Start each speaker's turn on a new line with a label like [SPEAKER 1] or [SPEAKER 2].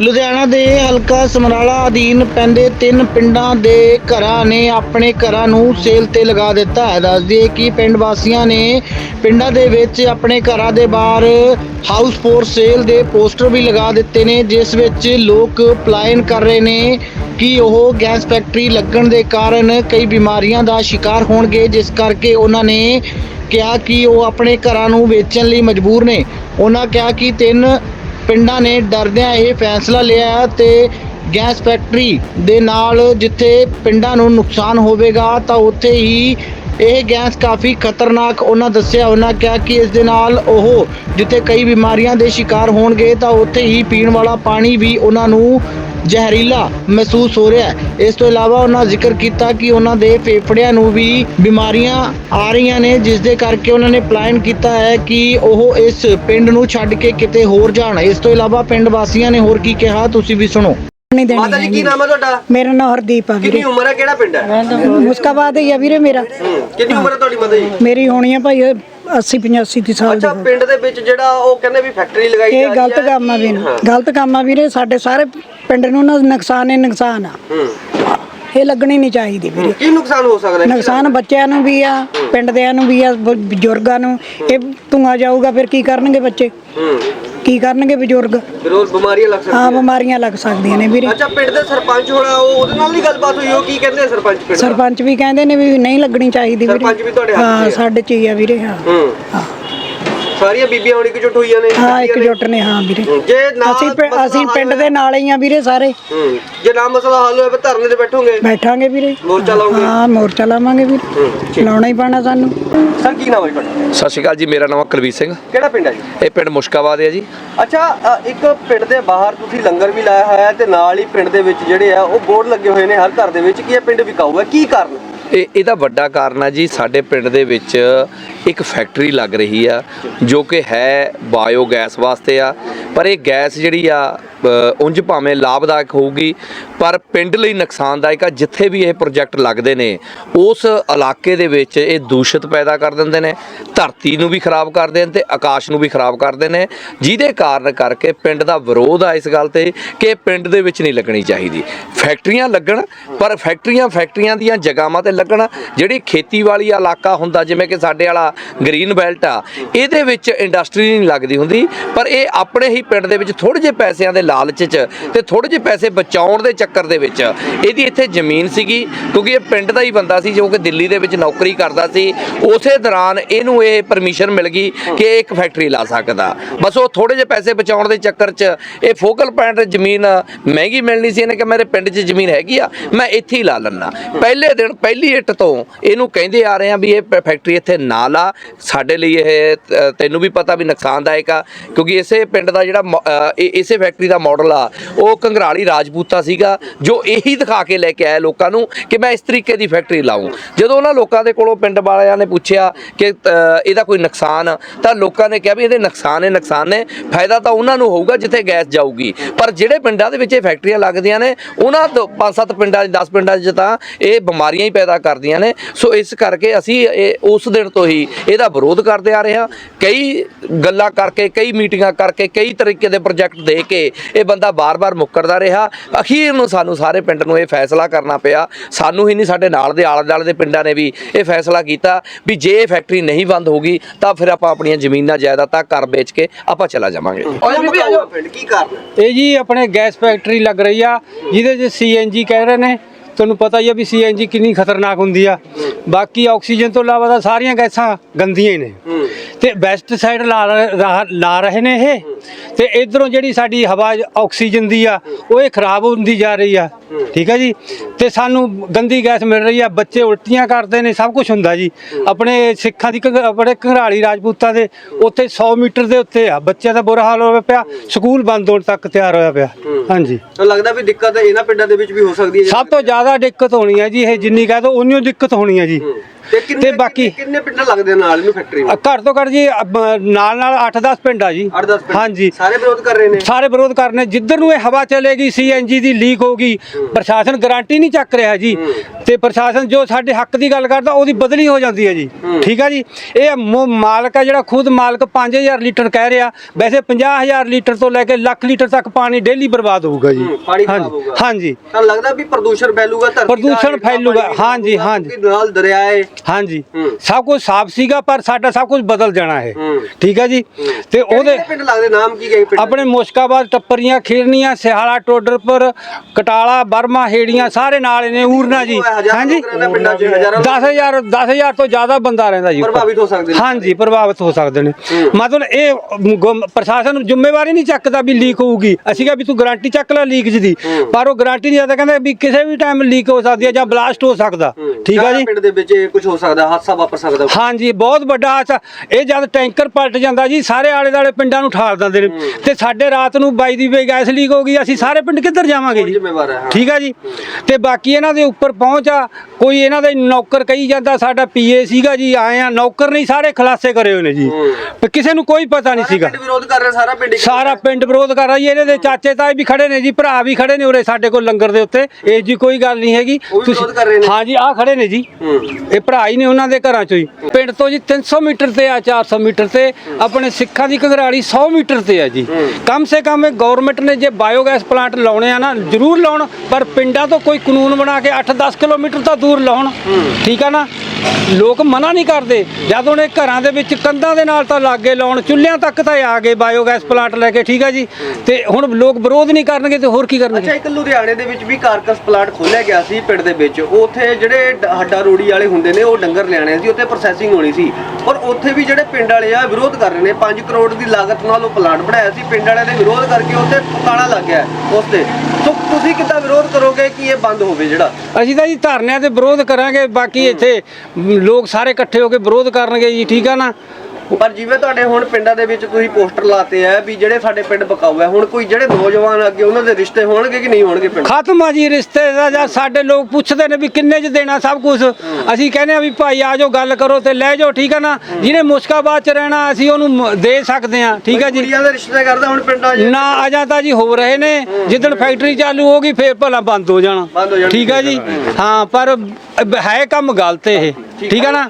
[SPEAKER 1] ਲੁਧਿਆਣਾ ਦੇ ਹਲਕਾ ਸਮਰਾਲਾ ਅਧੀਨ ਪੈਂਦੇ ਤਿੰਨ ਪਿੰਡਾਂ ਦੇ ਘਰਾਂ ਨੇ ਆਪਣੇ ਘਰਾਂ ਨੂੰ ਸੇਲ ਤੇ ਲਗਾ ਦਿੱਤਾ ਹੈ। ਦੱਸ ਕਿ ਪਿੰਡ ਵਾਸੀਆਂ ਨੇ ਪਿੰਡਾਂ ਦੇ ਵਿੱਚ ਆਪਣੇ ਘਰਾਂ ਦੇ ਬਾਹਰ ਹਾਊਸ ਫੋਰ ਸੇਲ ਦੇ ਪੋਸਟਰ ਵੀ ਲਗਾ ਦਿੱਤੇ ਨੇ, ਜਿਸ ਵਿੱਚ ਲੋਕ ਪਲਾਇਨ ਕਰ ਰਹੇ ਨੇ ਕਿ ਉਹ ਗੈਸ ਫੈਕਟਰੀ ਲੱਗਣ ਦੇ ਕਾਰਨ ਕਈ ਬਿਮਾਰੀਆਂ ਦਾ ਸ਼ਿਕਾਰ ਹੋਣਗੇ, ਜਿਸ ਕਰਕੇ ਉਹਨਾਂ ਨੇ ਕਿਹਾ ਕਿ ਉਹ ਆਪਣੇ ਘਰਾਂ ਨੂੰ ਵੇਚਣ ਲਈ ਮਜਬੂਰ ਨੇ। ਉਹਨਾਂ ਕਿਹਾ ਕਿ ਤਿੰਨ ਪਿੰਡਾਂ ਨੇ ਡਰਦਿਆਂ ਇਹ ਫੈਸਲਾ ਲਿਆ ਹੈ ਤੇ ਗੈਸ ਫੈਕਟਰੀ ਦੇ ਨਾਲ ਜਿੱਥੇ ਪਿੰਡਾਂ ਨੂੰ ਨੁਕਸਾਨ ਹੋਵੇਗਾ ਤਾਂ ਉੱਥੇ ਹੀ ਇਹ ਗੈਸ ਕਾਫੀ ਖਤਰਨਾਕ ਉਹਨਾਂ ਦੱਸਿਆ, ਉਹਨਾਂ ਕਿਹਾ ਕਿ ਇਸ ਦੇ ਨਾਲ ਉਹ ਜਿੱਥੇ ਕਈ ਬਿਮਾਰੀਆਂ ਦੇ ਸ਼ਿਕਾਰ ਹੋਣਗੇ, ਤਾਂ ਉੱਥੇ ਹੀ ਪੀਣ ਵਾਲਾ ਪਾਣੀ ਵੀ ਉਹਨਾਂ ਨੂੰ ਜ਼ਹਿਰੀਲਾ ਮਹਿਸੂਸ ਹੋ ਰਿਹਾ ਹੈ। ਇਸ ਤੋਂ ਇਲਾਵਾ ਉਹਨਾਂ ਜ਼ਿਕਰ ਕੀਤਾ ਕਿ ਉਹਨਾਂ ਦੇ ਫੇਫੜਿਆਂ ਨੂੰ ਵੀ ਬਿਮਾਰੀਆਂ ਆ ਰਹੀਆਂ ਨੇ, ਜਿਸ ਦੇ ਕਰਕੇ ਉਹਨਾਂ ਨੇ ਪਲਾਨ ਕੀਤਾ ਹੈ ਕਿ ਉਹ ਇਸ ਪਿੰਡ ਨੂੰ ਛੱਡ ਕੇ ਕਿਤੇ ਹੋਰ ਜਾਣ। ਇਸ ਤੋਂ ਇਲਾਵਾ ਪਿੰਡ ਵਾਸੀਆਂ ਨੇ ਹੋਰ ਕੀ ਕਿਹਾ, ਤੁਸੀਂ ਵੀ ਸੁਣੋ।
[SPEAKER 2] ਨਹੀਂ ਦੇਣੀ
[SPEAKER 3] ਮਾਤਾ ਜੀ ਕੀ। ਨਾਮ ਹੈ ਤੁਹਾਡਾ?
[SPEAKER 2] ਮੇਰਾ ਨਾਮ ਹਰਦੀਪ ਆ ਵੀਰੇ।
[SPEAKER 3] ਕਿੰਨੀ ਉਮਰ ਹੈ ਕਿਹੜਾ ਪਿੰਡ ਹੈ
[SPEAKER 2] ਮੁਸਕਾਬਾਦ ਹੀ ਆ ਵੀਰੇ ਮੇਰਾ।
[SPEAKER 3] ਹੂੰ, ਕਿੰਨੀ ਉਮਰ ਹੈ ਤੁਹਾਡੀ ਮਾਤਾ ਜੀ?
[SPEAKER 2] ਮੇਰੀ ਹੋਣੀ ਆ ਭਾਈ 80 85 ਦੀ ਸਾਲ
[SPEAKER 3] ਅੱਛਾ ਪਿੰਡ ਦੇ ਵਿੱਚ ਜਿਹੜਾ ਉਹ ਕਹਿੰਦੇ ਵੀ ਫੈਕਟਰੀ ਲਗਾਈ ਜਾ
[SPEAKER 2] ਇਹ
[SPEAKER 3] ਰਹੀ
[SPEAKER 2] ਗਲਤ
[SPEAKER 3] ਹੈ
[SPEAKER 2] ਕੰਮ ਆ ਵੀਰੇ।
[SPEAKER 3] ਹਾਂ।
[SPEAKER 2] ਗਲਤ ਕੰਮ ਆ ਵੀਰੇ ਸਾਡੇ ਸਾਰੇ ਪਿੰਡ ਨੂੰ ਨਾ ਨੁਕਸਾਨ ਹੀ ਨੁਕਸਾਨ ਆ।
[SPEAKER 3] ਹੂੰ
[SPEAKER 2] ਇਹ ਲੱਗਣੀ ਨਹੀਂ ਚਾਹੀਦੀ ਵੀਰੇ।
[SPEAKER 3] ਕੀ ਨੁਕਸਾਨ ਹੋ ਸਕਦਾ ਹੈ?
[SPEAKER 2] ਨੁਕਸਾਨ ਬੱਚਿਆਂ ਨੂੰ ਵੀ ਆ ਪਿੰਡ ਦਿਆਂ ਨੂੰ ਵੀ ਆ ਬ- ਬਜ਼ੁਰਗਾਂ ਨੂੰ। ਇਹ ਧੂੰਆਂ ਜਾਊਗਾ ਫਿਰ ਕੀ ਕਰਨਗੇ ਬੱਚੇ?
[SPEAKER 3] ਹੂੰ।
[SPEAKER 2] ਕੀ ਕਰਨਗੇ ਬਜ਼ੁਰਗ?
[SPEAKER 3] ਫਿਰ ਉਹ ਬਿਮਾਰੀਆਂ ਲੱਗ
[SPEAKER 2] ਹਾਂ
[SPEAKER 3] ਸਕਦੀਆਂ
[SPEAKER 2] ਬਿਮਾਰੀਆਂ ਲੱਗ ਸਕਦੀਆਂ ਨੇ ਵੀਰੇ।
[SPEAKER 3] ਅੱਛਾ ਪਿੰਡ ਦੇ ਸਰਪੰਚ ਹੋਣਾ ਉਹ ਉਹਦੇ ਨਾਲ ਨਹੀਂ ਗੱਲਬਾਤ ਹੋਈ ਉਹ ਕੀ ਕਹਿੰਦੇ ਆ ਸਰਪੰਚ ਪਿੰਡ ਦਾ?
[SPEAKER 2] ਸਰਪੰਚ ਵੀ ਕਹਿੰਦੇ ਨੇ ਵੀ ਨਹੀਂ ਲੱਗਣੀ ਚਾਹੀਦੀ ਵੀਰੇ।
[SPEAKER 3] ਸਰਪੰਚ ਵੀ ਤੁਹਾਡੇ ਹੱਥ 'ਚ
[SPEAKER 2] ਹਾਂ
[SPEAKER 3] ਹੀ ਆ?
[SPEAKER 2] ਸਾਡੇ ਚ ਹੀ ਆ ਵੀਰੇ ਹਾਂ।
[SPEAKER 3] ਹੂੰ।
[SPEAKER 2] ਹਾਂ।
[SPEAKER 3] ਸਾਰੀਆਂ ਬੀਬੀਆਂ ਹੁਣ ਇਕਜੁੱਟ ਹੋਈਆਂ ਨੇ
[SPEAKER 2] ਹਾਂ ਇੱਕ
[SPEAKER 3] ਇਕੱਠੀਆਂ ਨੇ?
[SPEAKER 2] ਜੁੱਟ ਨੇ ਹਾਂ ਵੀਰੇ।
[SPEAKER 3] ਜੇ ਨਾ
[SPEAKER 2] ਅਸੀਂ ਪਿੰ-
[SPEAKER 3] ਮਸਲਾ
[SPEAKER 2] ਅਸੀਂ
[SPEAKER 3] ਹੱਲ
[SPEAKER 2] ਪਿੰਡ ਦੇ ਨਾਲ ਹੀ ਆ ਵੀਰੇ ਸਾਰੇ।
[SPEAKER 3] ਹੂੰ ਜੇ ਨਾ ਮਸਲਾ ਹੱਲ ਹੋਇਆ ਫਿਰ ਧਰਨੇ ਤੇ ਬੈਠੋਗੇ?
[SPEAKER 2] ਬੈਠਾਂਗੇ ਵੀਰੇ।
[SPEAKER 3] ਮੋਰਚਾ ਲਾਓਗੇ?
[SPEAKER 2] ਹਾਂ ਮੋਰਚਾ ਲਾਵਾਂਗੇ ਵੀਰੇ।
[SPEAKER 3] ਹੂੰ ਠੀਕ।
[SPEAKER 2] ਲਾਉਣਾ ਹੀ ਪੈਣਾ ਸਾਨੂੰ।
[SPEAKER 3] ਸਰ ਕੀ ਨਾਮ ਹੈ ਤੁਹਾਡਾ?
[SPEAKER 4] ਸਤਿ ਸ਼੍ਰੀ ਅਕਾਲ ਜੀ ਮੇਰਾ ਨਾਮ ਕੁਲਵੀਰ ਸਿੰਘ।
[SPEAKER 3] ਕਿਹੜਾ ਪਿੰਡ ਹੈ ਜੀ?
[SPEAKER 4] ਇਹ ਪਿੰਡ ਮੁਸ਼ਕਾਬਾਦ ਹੈ ਜੀ।
[SPEAKER 3] ਅੱਛਾ ਅ, ਇੱਕ ਪਿੰਡ ਦੇ ਬਾਹਰ ਤੁਸੀਂ ਲੰਗਰ ਵੀ ਲਾਇਆ ਹੋਇਆ ਹੈ ਤੇ ਨਾਲ ਹੀ ਪਿੰਡ ਦੇ ਵਿੱਚ ਜਿਹੜੇ ਆ ਉਹ ਬੋਰਡ ਲੱਗੇ ਹੋਏ ਨੇ ਹਰ ਘਰ ਦੇ ਵਿੱਚ। ਕਿ ਇਹ ਪਿੰਡ ਵਿਕਾਊ ਹੈ ਕੀ ਕਾਰਨ?
[SPEAKER 4] ਇਹ ਇਹਦਾ ਵੱਡਾ ਕਾਰਨ ਆ ਜੀ, ਸਾਡੇ ਪਿੰਡ ਦੇ ਵਿੱਚ ਇੱਕ ਫੈਕਟਰੀ ਲੱਗ ਰਹੀ ਆ, ਜੋ ਕਿ ਹੈ ਬਾਇਓ ਗੈਸ ਵਾਸਤੇ ਆ। ਪਰ ਇਹ ਗੈਸ ਜਿਹੜੀ ਆ ਉਂਝ ਭਾਵੇਂ ਲਾਭਦਾਇਕ ਹੋਊਗੀ, ਪਰ ਪਿੰਡ ਲਈ ਨੁਕਸਾਨਦਾਇਕ ਆ, ਜਿੱਥੇ ਵੀ ਇਹ ਪ੍ਰੋਜੈਕਟ ਲੱਗਦੇ ਨੇ, ਉਸ ਇਲਾਕੇ ਦੇ ਵਿੱਚ ਇਹ ਦੂਸ਼ਿਤ ਪੈਦਾ ਕਰ ਦਿੰਦੇ ਨੇ, ਧਰਤੀ ਨੂੰ ਵੀ ਖਰਾਬ ਕਰਦੇ ਨੇ ਤੇ ਆਕਾਸ਼ ਨੂੰ ਵੀ ਖਰਾਬ ਕਰਦੇ ਨੇ। ਜਿਹਦੇ ਕਾਰਨ ਕਰਕੇ ਪਿੰਡ ਦਾ ਵਿਰੋਧ ਆ ਇਸ ਗੱਲ ਤੇ ਕਿ ਇਹ ਪਿੰਡ ਦੇ ਵਿੱਚ ਨਹੀਂ ਲੱਗਣੀ ਚਾਹੀਦੀ। ਫੈਕਟਰੀਆਂ ਲੱਗਣ, ਪਰ ਫੈਕਟਰੀਆਂ ਫੈਕਟਰੀਆਂ ਦੀਆਂ ਜਗ੍ਹਾਵਾਂ ਤੇ ਲੱਗਣ। ਜਿਹੜੀ ਖੇਤੀ ਵਾਲੀ ਇਲਾਕਾ ਹੁੰਦਾ, ਜਿਵੇਂ ਕਿ ਸਾਡੇ ਵਾਲਾ ਗ੍ਰੀਨ ਬੈਲਟ ਆ, ਇਹਦੇ ਵਿੱਚ ਇੰਡਸਟਰੀ ਨਹੀਂ ਲੱਗਦੀ ਹੁੰਦੀ, ਪਰ ਇਹ ਆਪਣੇ ਹੀ ਪਿੰਡ ਦੇ ਵਿੱਚ ਥੋੜੇ ਜਿਹੇ ਪੈਸਿਆਂ ਦੇ ਲਾਲਚ 'ਚ ਤੇ ਥੋੜੇ ਜਿਹੇ ਪੈਸੇ ਬਚਾਉਣ ਦੇ ਚੱਕਰ ਦੇ ਵਿੱਚ ਇਹਦੀ ਇੱਥੇ ਜ਼ਮੀਨ ਸੀਗੀ, ਕਿਉਂਕਿ ਇਹ ਪਿੰਡ ਦਾ ਹੀ ਬੰਦਾ ਸੀ, ਜੋ ਕਿ ਦਿੱਲੀ ਦੇ ਵਿੱਚ ਨੌਕਰੀ ਕਰਦਾ ਸੀ। ਉਸੇ ਦੌਰਾਨ ਇਹਨੂੰ ਇਹ ਪਰਮਿਸ਼ਨ ਮਿਲ ਗਈ ਕਿ ਇਹ ਇੱਕ ਫੈਕਟਰੀ ਲਾ ਸਕਦਾ। ਬਸ ਉਹ ਥੋੜੇ ਜਿਹੇ ਪੈਸੇ ਬਚਾਉਣ ਦੇ ਚੱਕਰ 'ਚ ਇਹ ਫੋਕਲ ਪੁਆਇੰਟ ਜ਼ਮੀਨ ਮਹਿੰਗੀ ਮਿਲਣੀ ਸੀ, ਇਹਨੇ ਕਿ ਮੇਰੇ ਪਿੰਡ 'ਚ ਜ਼ਮੀਨ ਹੈਗੀ ਆ, ਮੈਂ ਇੱਥੇ ਹੀ ਲਾ ਲੈਣਾ ਪਹਿਲੇ ਦਿਨ, ਪਹਿਲੀ ਇੱਟ ਤੋਂ। ਇਹਨੂੰ ਕਹਿੰਦੇ ਆ ਰਹੇ ਆ ਵੀ ਇਹ ਫੈਕਟਰੀ ਇੱਥੇ ਨਾ ਲਾ ਸਾਡੇ ਲਈ ਇਹ ਤੈਨੂੰ ਵੀ ਪਤਾ ਵੀ ਨੁਕਸਾਨਦਾਇਕ ਆ। ਕਿਉਂਕਿ ਇਸੇ ਪਿੰਡ ਦਾ ਜਿਹੜਾ ਇਸੇ ਫੈਕਟਰੀ ਦਾ ਮਾਡਲ ਆ। ਉਹ ਕੰਗਰਾਲੀ ਰਾਜਪੂਤਾ ਸੀਗਾ, ਜੋ ਇਹੀ ਦਿਖਾ ਕੇ ਲੈ ਕੇ ਆਇਆ ਲੋਕਾਂ ਨੂੰ ਕਿ ਮੈਂ ਇਸ ਤਰੀਕੇ ਦੀ ਫੈਕਟਰੀ ਲਾऊं ਜਦੋਂ ਉਹਨਾਂ ਲੋਕਾਂ ਦੇ ਕੋਲੋਂ ਪਿੰਡ ਵਾਲਿਆਂ ਨੇ ਪੁੱਛਿਆ ਕਿ ਇਹਦਾ ਕੋਈ ਨੁਕਸਾਨ, ਤਾਂ ਲੋਕਾਂ ਨੇ ਕਿਹਾ ਵੀ ਇਹਦੇ ਨੁਕਸਾਨ ਹੈ ਨੁਕਸਾਨ ਨੇ। ਫਾਇਦਾ ਤਾਂ ਉਹਨਾਂ ਨੂੰ ਹੋਊਗਾ ਜਿੱਥੇ ਗੈਸ ਜਾਊਗੀ। ਪਰ ਜਿਹੜੇ ਪਿੰਡਾਂ ਦੇ ਵਿੱਚ ਇਹ ਫੈਕਟਰੀਆਂ ਲੱਗਦੀਆਂ ਨੇ, ਉਹਨਾਂ ਤੋਂ ਪੰਜ ਸੱਤ ਪਿੰਡਾਂ 'ਚ 10 ਪਿੰਡਾਂ 'ਚ ਤਾਂ ਇਹ ਬਿਮਾਰੀਆਂ ਹੀ ਪੈਦਾ ਕਰਦੀਆਂ ਨੇ। ਸੋ ਇਸ ਕਰਕੇ ਅਸੀਂ ਇਹ ਉਸ ਦਿਨ ਤੋਂ ਹੀ ਇਹਦਾ ਵਿਰੋਧ ਕਰਦੇ ਆ ਰਹੇ ਹਾਂ। ਕਈ ਗੱਲਾਂ ਕਰਕੇ ਕਈ ਮੀਟਿੰਗਾਂ ਕਰਕੇ ਕਈ ਤਰੀਕੇ ਦੇ ਪ੍ਰੋਜੈਕਟ ਦੇ ਕੇ ਇਹ ਬੰਦਾ ਬਾਰ-ਬਾਰ ਮੁੱਕਰਦਾ ਰਿਹਾ। ਅਖੀਰ ਨੂੰ ਸਾਨੂੰ ਸਾਰੇ ਪਿੰਡ ਨੂੰ ਇਹ ਫੈਸਲਾ ਕਰਨਾ ਪਿਆ। ਸਾਨੂੰ ਹੀ ਨਹੀਂ ਸਾਡੇ ਨਾਲ ਦੇ ਆਲੇ ਦੁਆਲੇ ਦੇ ਪਿੰਡਾਂ ਨੇ ਵੀ ਇਹ ਫੈਸਲਾ ਕੀਤਾ ਵੀ ਜੇ ਇਹ ਫੈਕਟਰੀ ਨਹੀਂ ਬੰਦ ਹੋਗੀ ਤਾਂ ਫਿਰ ਆਪਾਂ ਆਪਣੀਆਂ ਜ਼ਮੀਨਾਂ ਜਾਇਦਾਦਾਂ ਘਰ ਵੇਚ ਕੇ ਆਪਾਂ ਚਲਾ ਜਾਵਾਂਗੇ।
[SPEAKER 3] ਕਿਉਂ ਵਿਕਾਊ ਹੈ ਪਿੰਡ ਕੀ ਕਾਰਨ ਹੈ?
[SPEAKER 5] ਇਹ ਜੀ ਆਪਣੇ ਗੈਸ ਫੈਕਟਰੀ ਲੱਗ ਰਹੀ ਆ ਜਿਹਦੇ 'ਚ ਸੀਐਨਜੀ ਕਹਿ ਰਹੇ ਨੇ। ਤੁਹਾਨੂੰ ਪਤਾ ਹੀ ਆ ਵੀ ਸੀਐਨਜੀ ਕਿੰਨੀ ਖਤਰਨਾਕ ਹੁੰਦੀ ਆ। ਬਾਕੀ ਆਕਸੀਜਨ ਤੋਂ ਇਲਾਵਾ ਤਾਂ ਸਾਰੀਆਂ ਗੈਸਾਂ ਗੰਦੀਆਂ ਹੀ ਨੇ। ਤੇ ਵੈਸਟ ਸਾਈਡ ਲਾ ਲਾ ਰਹੇ ਨੇ ਇਹ। ਤੇ ਇਧਰੋਂ ਜਿਹੜੀ ਸਾਡੀ ਹਵਾ ਆਕਸੀਜਨ ਦੀ ਆ ਉਹ ਇਹ ਖਰਾਬ ਹੁੰਦੀ ਜਾ ਰਹੀ ਆ। ਠੀਕ ਹੈ ਜੀ? ਤੇ ਸਾਨੂੰ ਗੰਦੀ ਗੈਸ ਮਿਲ ਰਹੀ ਆ ਬੱਚੇ ਉਲਟੀਆਂ ਕਰਦੇ ਨੇ ਸਭ ਕੁਝ ਹੁੰਦਾ ਜੀ। ਆਪਣੇ ਸਿੱਖਾਂ ਦੀ ਆਪਣੇ ਘੰਗਰਾਲੀ ਰਾਜਪੂਤਾਂ ਦੇ ਉੱਥੇ 100 ਮੀਟਰ ਦੇ ਉੱਤੇ ਆ। ਬੱਚਿਆਂ ਦਾ ਬੁਰਾ ਹਾਲ ਹੋਇਆ ਪਿਆ ਸਕੂਲ ਬੰਦ ਹੋਣ ਤੱਕ ਤਿਆਰ ਹੋਇਆ ਪਿਆ। ਹਾਂਜੀ।
[SPEAKER 3] ਤਾਂ ਲੱਗਦਾ ਵੀ ਦਿੱਕਤ ਇਹਨਾਂ ਪਿੰਡਾਂ ਦੇ ਵਿੱਚ ਵੀ ਹੋ ਸਕਦੀ ਹੈ।
[SPEAKER 5] ਸਭ ਤੋਂ ਜ਼ਿਆਦਾ ਦਿੱਕਤ ਹੋਣੀ ਹੈ ਜੀ ਇਹ ਜਿੰਨੀ ਕਹਿ ਦੋ ਉਨੀ ਦਿੱਕਤ ਹੋਣੀ ਹੈ ਜੀ।
[SPEAKER 3] ਤੇ
[SPEAKER 5] ਬਾਕੀ
[SPEAKER 3] ਕਿੰਨੇ ਪਿੰਡ ਲੱਗਦੇ ਨਾਲ ਇਹਨੂੰ ਫੈਕਟਰੀ ਨੂੰ
[SPEAKER 5] ਘੱਟ ਤੋਂ ਘੱਟ ਜੀ ਨਾਲ ਨਾਲ 8-10 ਪਿੰਡ ਆ ਜੀ।
[SPEAKER 3] 8-10 ਪਿੰਡ।
[SPEAKER 5] ਹਾਂਜੀ।
[SPEAKER 3] ਸਾਰੇ ਵਿਰੋਧ ਕਰ ਰਹੇ ਨੇ?
[SPEAKER 5] ਸਾਰੇ ਵਿਰੋਧ ਕਰਨੇ ਜਿੱਧਰ ਨੂੰ ਇਹ ਹਵਾ ਚਲੇਗੀ ਸੀਐਨਜੀ ਦੀ ਲੀਕ ਹੋਗੀ ਪ੍ਰਸ਼ਾਸਨ ਗਾਰੰਟੀ ਨਹੀਂ ਚੱਕ ਰਿਹਾ ਜੀ। ਤੇ ਪ੍ਰਸ਼ਾਸਨ ਜੋ ਸਾਡੇ ਹੱਕ ਦੀ ਗੱਲ ਕਰਦਾ ਉਹਦੀ ਬਦਲੀ ਹੋ ਜਾਂਦੀ ਹੈ ਜੀ। ਠੀਕ ਹੈ ਜੀ? ਇਹ ਮੋ- ਮਾਲਕ ਹੈ ਜਿਹੜਾ ਖੁਦ ਮਾਲਕ 5000 ਲੀਟਰ ਕਹਿ ਰਿਹਾ। ਵੈਸੇ 50000 ਲੀਟਰ ਤੋਂ ਲੈ ਕੇ ਲੱਖ ਲੀਟਰ ਤੱਕ ਪਾਣੀ ਡੇਲੀ ਬਰਬਾਦ ਹੋਊਗਾ ਜੀ।
[SPEAKER 3] ਹੂੰ, ਪਾਣੀ ਖਰਾਬ
[SPEAKER 5] ਹਾਂਜੀ।
[SPEAKER 3] ਹੋਊਗਾ।
[SPEAKER 5] ਹਾਂਜੀ।
[SPEAKER 3] ਤਾਂ ਲੱਗਦਾ ਵੀ ਪ੍ਰਦੂਸ਼ਣ ਫੈਲੂਗਾ ਧਰਤੀ ਦਾ,
[SPEAKER 5] ਪ੍ਰਦੂਸ਼ਣ
[SPEAKER 3] ਹੇਠਲਾ
[SPEAKER 5] ਫੈਲੂਗਾ, ਹਾਂਜੀ,
[SPEAKER 3] ਹੋਊਗਾ,
[SPEAKER 5] ਹਾਂਜੀ।
[SPEAKER 3] ਕਿਉਂਕਿ ਨਾਲ ਦਰਿਆ ਹੈ
[SPEAKER 5] ਹਾਂਜੀ। ਸਭ ਕੁਝ ਸਾਫ਼ ਸੀਗਾ ਪਰ ਸਾਡਾ ਸਭ ਕੁਝ ਬਦਲ ਜਾਣਾ ਹੈ। ਠੀਕ ਹੈ ਜੀ? ਤੇ ਉਹਦੇ
[SPEAKER 3] ਪਿੰਡ ਲੱਗਦੇ? ਨਾਮ ਕੀ ਗਏ ਪਿੰਡ
[SPEAKER 5] ਆਪਣੇ ਮੁਸ਼ਕਾਬਾਦ ਟੱਪਰੀਆਂ ਖੀਰਨੀਆਂ ਸਿਹਾਲਾ ਟੋਡਰਪੁਰ ਕਟਾਲਾ ਬਰਮਾ ਹੇੜੀਆਂ ਸਾਰੇ ਨਾਲ ਨੇ ਊਰਨਾ ਜੀ। ਹਾਂਜੀ?
[SPEAKER 3] ਲੋਕ ਰਹਿੰਦੇ ਪਿੰਡਾਂ 'ਚ, ਹਜ਼ਾਰਾਂ ਲੋਕ
[SPEAKER 5] 10000 10000 ਤੋਂ ਜ਼ਿਆਦਾ ਬੰਦਾ ਰਹਿੰਦਾ ਜੀ।
[SPEAKER 3] ਪ੍ਰਭਾਵਿਤ ਹੋ ਸਕਦੇ ਨੇ।
[SPEAKER 5] ਹਾਂਜੀ ਪ੍ਰਭਾਵਿਤ ਹੋ ਸਕਦੇ ਨੇ। ਮਤਲਬ ਇਹ ਪ੍ਰਸ਼ਾਸਨ ਜ਼ਿੰਮੇਵਾਰੀ ਨਹੀਂ ਚੱਕਦਾ ਵੀ ਲੀਕ ਹੋਊਗੀ। ਅਸੀਂ ਕਿਹਾ ਵੀ ਤੂੰ ਗਾਰੰਟੀ ਚੱਕ ਲੈ ਲੀਕਜ ਦੀ। ਪਰ ਉਹ ਗਾਰੰਟੀ ਨਹੀਂ ਆਦਾ ਕਹਿੰਦੇ ਵੀ ਕਿਸੇ ਵੀ ਟਾਈਮ ਲੀਕ ਹੋ ਸਕਦੀ ਹੈ ਜਾਂ ਬਲਾਸਟ ਹੋ ਸਕਦਾ। ਠੀਕ ਹੈ
[SPEAKER 3] ਜਾਂ। ਪਿੰਡ ਦੇ ਵਿੱਚ ਕੁਝ ਹੋ ਸਕਦਾ ਹਾਦਸਾ ਵਾਪਰ ਸਕਦਾ।
[SPEAKER 5] ਹਾਂਜੀ ਬਹੁਤ ਵੱਡਾ ਹਾਦਸਾ। ਇਹ ਜਦ ਟੈਂਕਰ ਪਲਟ ਜਾਂਦਾ ਜੀ ਸਾਰੇ ਆਲੇ ਦਾਲੇ ਪਿੰਡਾਂ ਨੂੰ ਠਾਲ ਦਿੰਦੇ ਨੇ। ਤੇ ਸਾਡੇ ਰਾਤ ਨੂੰ ਬਾਈ ਦੀ ਵੇ ਗੈਸ ਲੀਕ ਹੋ ਗਈ ਅਸੀਂ ਸਾਰੇ ਪਿੰਡ ਕਿੱਧਰ ਜਾਵਾਂਗੇ ਜੀ। ਠੀਕ ਆ ਜੀ। ਤੇ ਬਾਕੀ ਇਹਨਾਂ ਦੇ ਉੱਪਰ ਪਹੁੰਚ ਆ। ਕੋਈ ਇਹਨਾਂ ਦਾ ਨੌਕਰ ਕਹੀ ਜਾਂਦਾ ਸਾਡਾ ਪੀਏ ਸੀਗਾ ਜੀ ਆਏ ਆ। ਨੌਕਰ ਨਹੀਂ ਸਾਰੇ ਖਲਾਸੇ ਕਰੇ ਹੋਏ ਨੇ ਜੀ। ਤੇ ਕਿਸੇ ਨੂੰ ਕੋਈ ਪਤਾ ਨਹੀਂ ਸੀਗਾ।
[SPEAKER 3] ਪਿੰਡ ਵਿਰੋਧ ਕਰ ਰਿਹਾ ਸਾਰਾ ਪਿੰਡ ਹੀ
[SPEAKER 5] ਸਾਰਾ ਪਿੰਡ ਵਿਰੋਧ ਕਰ ਰਿਹਾ ਜੀ। ਇਹਦੇ ਦੇ ਚਾਚੇ ਤਾਏ ਵੀ ਖੜੇ ਨੇ ਜੀ ਭਰਾ ਵੀ ਖੜੇ ਨੇ ਉਰੇ ਸਾਡੇ ਕੋਲ ਲੰਗਰ ਦੇ ਉੱਤੇ। ਇਹ ਜੀ ਕੋਈ ਗੱਲ ਨਹੀਂ ਹੈਗੀ।
[SPEAKER 3] ਨੇ?
[SPEAKER 5] ਹਾਂ ਜੀ ਆ ਖੜੇ ਨੇ ਜੀ। ਇਹ ਭਰਾ ਹੀ ਨੇ ਉਹਨਾਂ ਦੇ ਘਰਾਂ ਚੋਂ ਹੀ। ਪਿੰਡ ਤੋਂ ਜੀ 300 ਮੀਟਰ ਤੇ ਆ 400 ਮੀਟਰ ਤੇ। ਆਪਣੇ ਸਿੱਖਾਂ ਦੀ ਘਗਰਾੜੀ 100 ਮੀਟਰ ਤੇ ਆ ਜੀ। ਕਮ ਸੇ ਕਮ ਗਵਰਨਮੈਂਟ ਨੇ ਜੇ ਬਾਇਓਗੈਸ ਪਲਾਂਟ ਲਾਉਣੇ ਆ ਨਾ ਜ਼ਰੂਰ ਲਾਉਣ ਪਰ ਪਿੰਡਾਂ ਤੋਂ ਕੋਈ ਕਾਨੂੰਨ ਬਣਾ ਕੇ 8-10 ਕਿਲੋਮੀਟਰ ਤਾਂ ਦੂਰ ਲਾਉਣ। ਠੀਕ ਆ ਨਾ? ਲੋਕ ਮਨਾ ਨਹੀਂ ਕਰਦੇ। ਜਦ ਉਹਨੇ ਘਰਾਂ ਦੇ ਵਿੱਚ ਕੰਧਾਂ ਦੇ ਨਾਲ ਤਾਂ ਲਾਗੇ ਲਾਉਣ ਚੁੱਲ੍ਹਿਆਂ ਤੱਕ ਤਾਂ ਆ ਗਏ ਬਾਇਓਗੈਸ ਪਲਾਂਟ ਲੈ ਕੇ ਠੀਕ ਆ ਜੀ? ਤੇ ਹੁਣ ਲੋਕ ਵਿਰੋਧ ਨਹੀਂ ਕਰਨਗੇ ਤੇ ਹੋਰ ਕੀ ਕਰਨਗੇ?
[SPEAKER 3] ਅੱਛਾ ਇੱਕ ਲੁਧਿਆਣੇ ਦੇ ਵਿੱਚ ਵੀ ਕਾਰਕਸ ਪਲਾਂਟ ਖੋਲਿਆ ਗਿਆ ਸੀ ਪਿੰਡ ਦੇ ਵਿੱਚ। ਉੱਥੇ ਜਿਹੜੇ ਹੱਡਾ ਰੋੜੀ ਵਾਲੇ ਹੁੰਦੇ ਨੇ ਉਹ ਡੰਗਰ ਲਿਆਣੇ ਸੀ ਉੱਥੇ ਪ੍ਰੋਸੈਸਿੰਗ ਹੋਣੀ ਸੀ। ਪਰ ਉੱਥੇ ਵੀ ਜਿਹੜੇ ਪਿੰਡ ਵਾਲੇ ਆ ਵਿਰੋਧ ਕਰ ਰਹੇ ਨੇ। 5 ਕਰੋੜ ਦੀ ਲਾਗਤ ਨਾਲ ਉਹ ਪਲਾਂਟ ਬਣਾਇਆ ਸੀ। ਪਿੰਡ ਵਾਲਿਆਂ ਦੇ ਵਿਰੋਧ ਕਰਕੇ ਉੱਥੇ ਤਾਲਾ ਲੱਗ ਗਿਆ ਉਸ ਤੇ। ਸੋ ਤੁਸੀਂ ਕਿੱਦਾਂ ਵਿਰੋਧ ਕਰੋਗੇ ਕਿ ਇਹ ਬੰਦ ਹੋਵੇ ਜਿਹੜਾ?
[SPEAKER 5] ਅਸੀਂ ਤਾਂ ਜੀ ਧਰਨਿਆਂ ਤੇ ਵਿਰੋਧ ਕਰਾਂਗੇ ਬਾਕੀ ਇੱਥੇ ਲੋਕ ਸਾਰੇ ਇਕੱਠੇ ਹੋ ਕੇ ਵਿਰੋਧ ਕਰਨਗੇ ਜੀ ਠੀਕ ਆ ਨਾ?
[SPEAKER 3] ਪਰ ਜਿਵੇਂ ਤੁਹਾਡੇ ਹੁਣ ਪਿੰਡਾਂ ਦੇ ਵਿੱਚ ਤੁਸੀਂ ਪੋਸਟਰ ਲਾਤੇ ਆ ਵੀ ਜਿਹੜੇ ਸਾਡੇ ਪਿੰਡ ਬਕਾਊ ਹੈ ਹੁਣ ਕੋਈ ਜਿਹੜੇ ਨੌਜਵਾਨ ਅੱਗੇ ਉਹਨਾਂ ਦੇ ਰਿਸ਼ਤੇ ਹੋਣਗੇ ਕਿ ਨਹੀਂ ਹੋਣਗੇ ਪਿੰਡ?
[SPEAKER 5] ਖਤਮ ਆ ਜੀ ਰਿਸ਼ਤੇ ਦਾ ਜਾਂ ਸਾਡੇ ਲੋਕ ਪੁੱਛਦੇ ਨੇ ਵੀ ਕਿੰਨੇ ਚ ਦੇਣਾ ਸਭ ਕੁਝ ਅਸੀਂ ਕਹਿੰਦੇ ਆ ਵੀ ਭਾਈ ਆ ਜਾਓ ਗੱਲ ਕਰੋ ਤੇ ਲੈ ਜਾਓ ਠੀਕ ਆ ਨਾ? ਜਿਹਨੇ ਮੁਸ਼ਕਾਬਾਦ ਚ ਰਹਿਣਾ ਅਸੀਂ ਉਹਨੂੰ ਦੇ ਸਕਦੇ ਆ ਠੀਕ ਆ ਜੀ?
[SPEAKER 3] ਕੁੜੀਆਂ ਦੇ ਰਿਸ਼ਤੇ ਕਰਦਾ ਹੁਣ ਪਿੰਡਾਂ 'ਚ?
[SPEAKER 5] ਨਾ ਅਜਾ ਤਾਂ ਜੀ ਹੋ ਰਹੇ ਨੇ। ਜਿੱਦਣ ਫੈਕਟਰੀ ਚਾਲੂ ਹੋਗੀ ਫੇਰ ਭਲਾ ਬੰਦ ਹੋ ਜਾਣਾ।
[SPEAKER 3] ਬੰਦ ਹੋ ਜਾਣਾ।
[SPEAKER 5] ਠੀਕ ਆ ਜੀ? ਹਾਂ ਪਰ ਹੈ ਕੰਮ ਗਲਤ ਇਹ। ਠੀਕ ਆ ਨਾ?